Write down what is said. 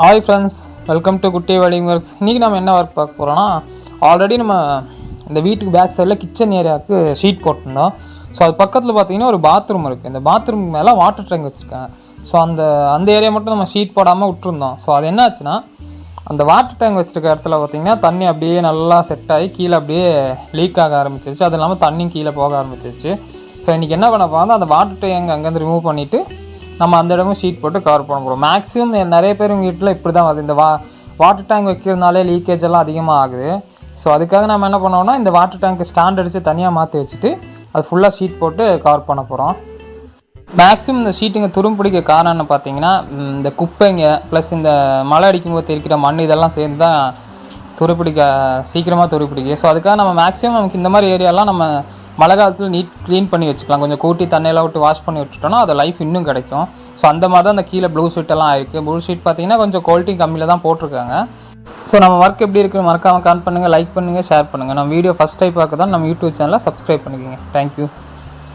Hi friends welcome to Kutty welding works இன்றைக்கி நம்ம என்ன ஒர்க் பார்க்க போகிறோன்னா ஆல்ரெடி நம்ம இந்த வீட்டுக்கு பேக் சைடில் கிச்சன் ஏரியாவுக்கு ஷீட் போட்டிருந்தோம். ஸோ அது பக்கத்தில் பார்த்தீங்கன்னா ஒரு பாத்ரூம் இருக்குது இந்த பாத்ரூம் மேலே வாட்டர் டேங்க் வச்சுருக்காங்க. ஸோ அந்த அந்த ஏரியா மட்டும் நம்ம ஷீட் போடாமல் விட்டுருந்தோம். ஸோ அது என்ன ஆச்சுன்னா அந்த வாட்டர் டேங்க் வச்சுருக்க இடத்துல பார்த்தீங்கன்னா தண்ணி அப்படியே நல்லா செட் ஆகி கீழே அப்படியே லீக் ஆக ஆரம்பிச்சிருச்சு. அது இல்லாமல் தண்ணி கீழே போக ஆரம்பிச்சிருச்சு. ஸோ இன்றைக்கி என்ன பண்ண போகிறோம் அந்த வாட்டர் டேங்க் அங்கேருந்து ரிமூவ் பண்ணிவிட்டு நம்ம அந்த இடமும் ஷீட் போட்டு கவர் பண்ண போகிறோம் மேக்ஸிமம் நிறைய பேர் உங்கள் வீட்டில் இப்படி தான் வருது. இந்த வா வாட்டர் டேங்க் வைக்கிறதுனாலே லீக்கேஜ் எல்லாம் அதிகமாக ஆகுது. ஸோ அதுக்காக நம்ம என்ன பண்ணோம்னா இந்த வாட்டர் டேங்க் ஸ்டாண்ட் அடித்து தனியாக மாற்றி வச்சுட்டு அது ஃபுல்லாக ஷீட் போட்டு கவர் பண்ண போகிறோம் மேக்ஸிமம் இந்த ஷீட்டுங்க துரும் பிடிக்க காரணம் என்ன பார்த்தீங்கன்னா இந்த குப்பைங்க ப்ளஸ் இந்த மழை அடிக்கும்போது தெரிக்கிற மண் இதெல்லாம் சேர்ந்து தான் துருப்பிடிக்க சீக்கிரமாக துருப்பிடிக்கும் ஸோ அதுக்காக நம்ம மேக்ஸிமம் நமக்கு இந்த மாதிரி ஏரியாலாம் நம்ம மழை காலத்தில் நீட் க்ளீன் பண்ணி வச்சுக்கலாம். கொஞ்சம் கூட்டி தண்ணியெல்லாம் விட்டு வாஷ் பண்ணி விட்டுட்டோம்னா அது லைஃப் இன்னும் கிடைக்கும். ஸோ அந்த மாதிரி தான் அந்த கீழே ப்ளூ ஷீட் எல்லாம் ஆயிருக்கு ப்ளூ ஷீட் பார்த்தீங்கன்னா கொஞ்சம் குவாலிட்டி கம்மியில் தான் போட்டிருக்காங்க. ஸோ நம்ம ஒர்க் எப்படி இருக்குன்னு மறக்காமல் கான் பண்ணுங்கள் லைக் பண்ணுங்கள் ஷேர் பண்ணுங்கள் நம்ம வீடியோ ஃபஸ்ட் டைம் பார்க்க தான் நம்ம யூடியூப் சேனலை சப்ஸ்கிரைப் பண்ணிக்கோங்க. தேங்க்யூ